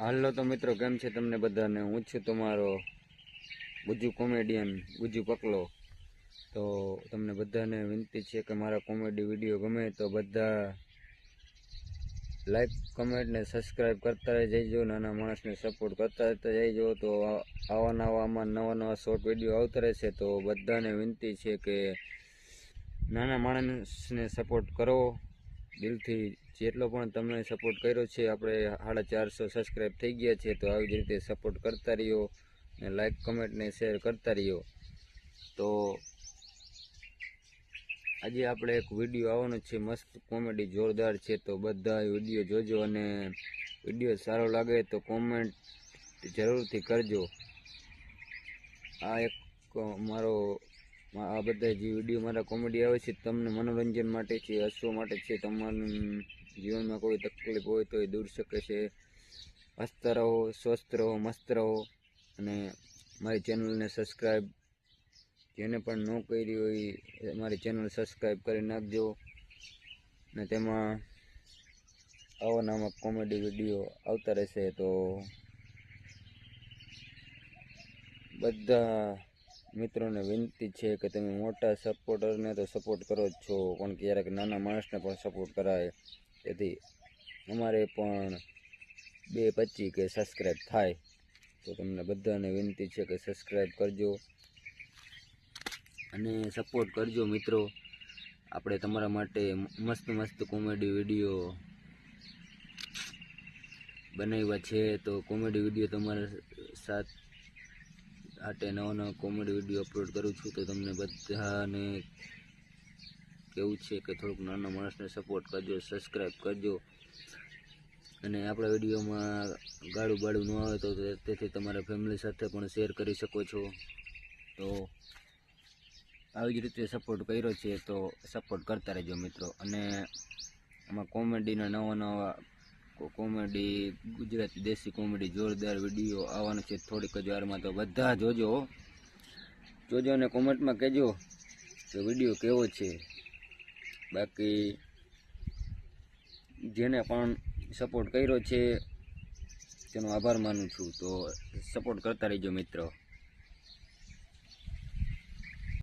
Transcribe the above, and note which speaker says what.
Speaker 1: હાલો તો મિત્રો, કેમ છે તમને બધાને? હું છું તમારો ગુજુ કોમેડિયન, ગુજુ પકલો. તો તમને બધાને વિનંતી છે કે મારા કોમેડી વીડિયો ગમે તો બધા લાઈક, કમેન્ટ ને સબસ્ક્રાઈબ કરતા રહી જઈજો નાના માણસને સપોર્ટ કરતા રહેતા જઈજો. તો આવા નવા આમાં નવા નવા શોર્ટ વીડિયો આવતા રહેશે તો બધાને વિનંતી છે કે નાના માણસને સપોર્ટ કરો. દિલથી જેટલો પણ તમે સપોર્ટ કર્યો છે, આપણે સાડા ચારસો સબસ્ક્રાઈબ થઈ ગયા છે, તો આવી જ રીતે સપોર્ટ કરતા રહ્યો ને લાઈક કમેન્ટને શેર કરતા રહ્યો. તો આજે આપણે એક વીડિયો આવવાનો છે, મસ્ત કોમેડી જોરદાર છે, તો બધા વીડિયો જોજો અને વીડિયો સારો લાગે તો કોમેન્ટ જરૂરથી કરજો. આ એક મારો આ બધા જે વીડિયો મારા કોમેડી આવે છે, તમને મનોરંજન માટે છે, હસવા માટે છે, તમારું જીવનમાં કોઈ તકલીફ હોય તો એ દૂર શકે છે. હસતા રહો, સ્વસ્થ રહો, મસ્ત રહો અને મારી ચેનલને સબસ્ક્રાઈબ જેને પણ ન કરી હોય મારી ચેનલ સબસ્ક્રાઈબ કરી નાખજો. ને તેમાં આવા નામાં કોમેડી વીડિયો આવતા રહેશે તો બધા મિત્રોને વિનંતી છે કે તમે મોટા સપોર્ટરને તો સપોર્ટ કરો જ છો, પણ ક્યારેક નાના માણસને પણ સપોર્ટ કરાય. તેથી અમારે પણ બે પચી કે સબસ્ક્રાઈબ થાય. તો તમને બધાને વિનંતી છે કે સબસ્ક્રાઈબ કરજો અને સપોર્ટ કરજો મિત્રો. આપણે તમારા માટે મસ્ત મસ્ત કોમેડી વીડિયો બનાવ્યા છે. તો કોમેડી વીડિયો તમારા સાથ આટે નવા નવા કોમેડી વીડિયો અપલોડ કરું છું તો તમને બધાને કેવું છે કે થોડુંક નાના માણસને સપોર્ટ કરજો સબસ્ક્રાઈબ કરજો. અને આપણા વિડીયોમાં ગાળું બાળું ન આવે તો તેથી તમારા ફેમિલી સાથે પણ શેર કરી શકો છો. તો આવી જ રીતે સપોર્ટ કર્યો છે તો સપોર્ટ કરતા રહેજો મિત્રો. અને આમાં કોમેડીના નવા નવા કોમેડી ગુજરાતી દેશી કોમેડી જોરદાર વીડિયો આવવાનો છે થોડીક જ વારમાં તો બધા જોજો જોજો અને કોમેન્ટમાં કહેજો કે વીડિયો કેવો છે. બાકી જેને પણ સપોર્ટ કર્યો છે, તેનો આભાર માનું છું. તો સપોર્ટ કરતા રહેજો મિત્રો.